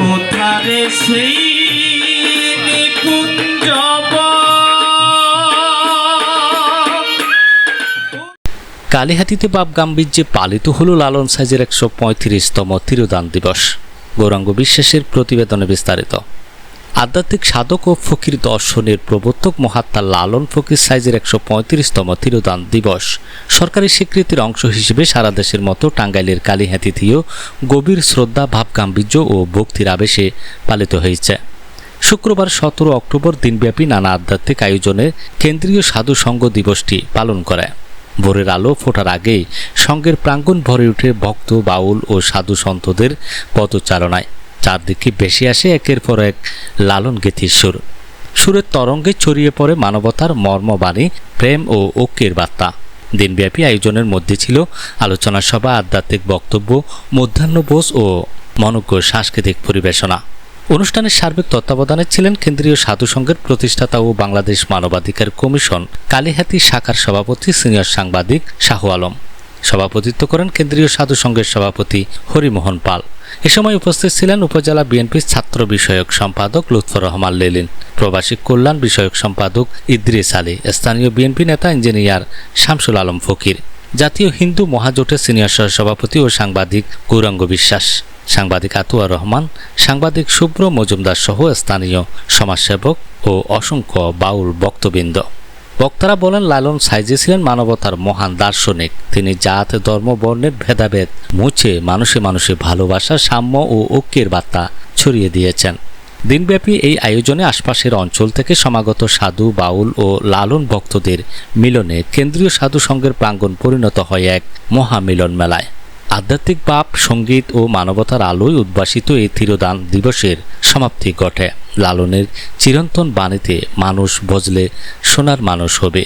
কোথারে সেই কালীহাতিতে বাপ গাম্ভীর্যে পালিত হল লালন সাইজের একশো পঁয়ত্রিশতম তিরোদান দিবস। গৌরাঙ্গ বিশ্বাসের প্রতিবেদনে বিস্তারিত। আধ্যাত্মিক সাধক ও ফকির দর্শনের প্রবর্তক মহাত্মা লালন ফকির সাইজের একশো পঁয়ত্রিশতম তিরোদান দিবস। সরকারি স্বীকৃতির অংশ হিসেবে সারা দেশের মতো টাঙ্গাইলের কালীহাতিতেও গভীর শ্রদ্ধা ভাব গাম্ভীর্য ও ভক্তির আবেশে পালিত হয়েছে। শুক্রবার সতেরো অক্টোবর দিনব্যাপী নানা আধ্যাত্মিক আয়োজনে কেন্দ্রীয় সাধু সংঘ দিবসটি পালন করে। ভোরের আলো ফোটার আগেই সঙ্গের প্রাঙ্গণ ভরে উঠে ভক্ত, বাউল ও সাধু সন্তদের পদচারণায়। চারদিকে বেশি আসে একের পর এক লালন গীতির সুর। সুরের তরঙ্গে ছড়িয়ে পড়ে মানবতার মর্মবাণী, প্রেম ও ঐক্যের বার্তা। দিনব্যাপী আয়োজনের মধ্যে ছিল আলোচনা সভা, আধ্যাত্মিক বক্তব্য মধ্যাহ্নভোজ ও মনজ্ঞ সাংস্কৃতিক পরিবেশনা। অনুষ্ঠানের সার্বিক তত্ত্বাবধানে ছিলেন কেন্দ্রীয় সাধু সংঘের প্রতিষ্ঠাতা ও বাংলাদেশ মানবাধিকার কমিশন, কালীহাতি শাখার সভাপতি সিনিয়র সাংবাদিক শাহু আলম। সভাপতিত্ব করেন কেন্দ্রীয় সাধু সংঘের সভাপতি হরিমোহন পাল। এ সময় উপস্থিত ছিলেন উপজেলা বিএনপির ছাত্র বিষয়ক সম্পাদক লুৎফর রহমান লেলিন, প্রবাসী কল্যাণ বিষয়ক সম্পাদক ইদ্রিস আলী, স্থানীয় বিএনপি নেতা ইঞ্জিনিয়ার শামসুল আলম ফকির, জাতীয় হিন্দু মহাজোটের সিনিয়র সহসভাপতি ও সাংবাদিক গৌরাঙ্গ বিশ্বাস, সাংবাদিক আতুয়া রহমান, সাংবাদিক শুভ্র মজুমদার সহ স্থানীয় সমাজসেবক ও অসংখ্য বাউল বক্তবৃন্দ। বক্তারা বলেন, লালন সাইজে ছিলেন মানবতার মহান দার্শনিক। তিনি জাত, ধর্ম বর্ণের ভেদাভেদ মুছে মানুষে মানুষে ভালোবাসা, সাম্য ও ঐক্যের বার্তা ছড়িয়ে দিয়েছেন। দিনব্যাপী এই আয়োজনে আশপাশের অঞ্চল থেকে সমাগত সাধু, বাউল ও লালন ভক্তদের মিলনে কেন্দ্রীয় সাধু সংঘের প্রাঙ্গণ পরিণত হয় এক মহামিলন মেলায়। আধ্যাত্মিক পাপ, সংগীত ও মানবতার আলোয় উদ্ভাসিত এই থিরোদান দিবসের সমাপ্তি ঘটে। লালনের চিরন্তন বাণীতে মানুষ বজলে সোনার মানুষ হবে।